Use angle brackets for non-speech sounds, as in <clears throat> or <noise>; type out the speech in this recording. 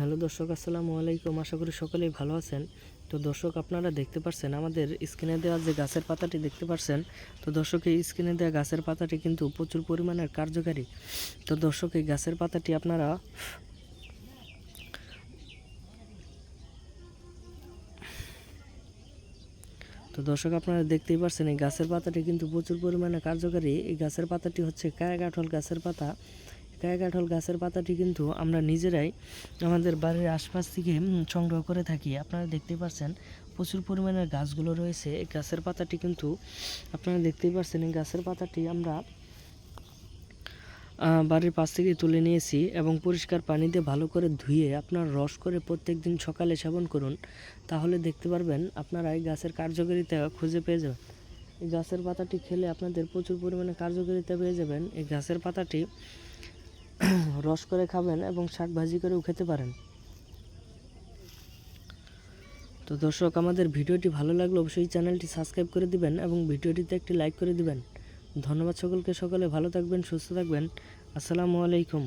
Hello দর্শক, আসসালামু আলাইকুম। আশা করি সকলেই ভালো আছেন। তো দর্শক, আপনারা দেখতে পাচ্ছেন আমাদের স্ক্রিনে দেওয়া যে গাছের পাতাটি দেখতে পাচ্ছেন তো দর্শক, এই স্ক্রিনে দেওয়া গাছের পাতাটি কিন্তু প্রচুর পরিমাণের কার্যকারী। তো দর্শক, এই গাছের পাতাটি আপনারা তো দর্শক, আপনারা দেখতেই পাচ্ছেন এই গাছের পাতাটি কিন্তু প্রচুর পরিমাণে কার্যকারী। এই গাছের পাতাটি হচ্ছে কায়াকাঠল গাছের পাতা। কায়াকাঠল গাছের পাতাটি কিন্তু আমরা নিজেরাই আমাদের বাড়ির আশপাশ থেকে সংগ্রহ করে থাকি। আপনারা দেখতেই পাচ্ছেন প্রচুর পরিমাণের গাছগুলো রয়েছে। এই গাছের পাতাটি কিন্তু, আপনারা দেখতেই পাচ্ছেন এই গাছের পাতাটি আমরা বাড়ির পাশ থেকে তুলে নিয়েছি এবং পরিষ্কার পানি দিয়ে ভালো করে ধুয়ে আপনার রস করে প্রত্যেক দিন সকালে সেবন করুন। তাহলে দেখতে পারবেন, আপনারা এই গাছের কার্যকারিতা খুঁজে পেয়ে যাবেন। এই গাছের পাতাটি খেলে আপনাদের প্রচুর পরিমাণে কার্যকারিতা পেয়ে যাবেন। এই গাছের পাতাটি <clears throat> রস করে খাবেন এবং শাক ভাজি করেও খেতে পারেন। তো দর্শক, আমাদের ভিডিওটি ভালো লাগলে অবশ্যই চ্যানেলটি সাবস্ক্রাইব করে দিবেন এবং ভিডিওটিতে একটি লাইক করে দিবেন। ধন্যবাদ সকলকে, সকলে ভালো থাকবেন, সুস্থ থাকবেন। আসসালামু আলাইকুম।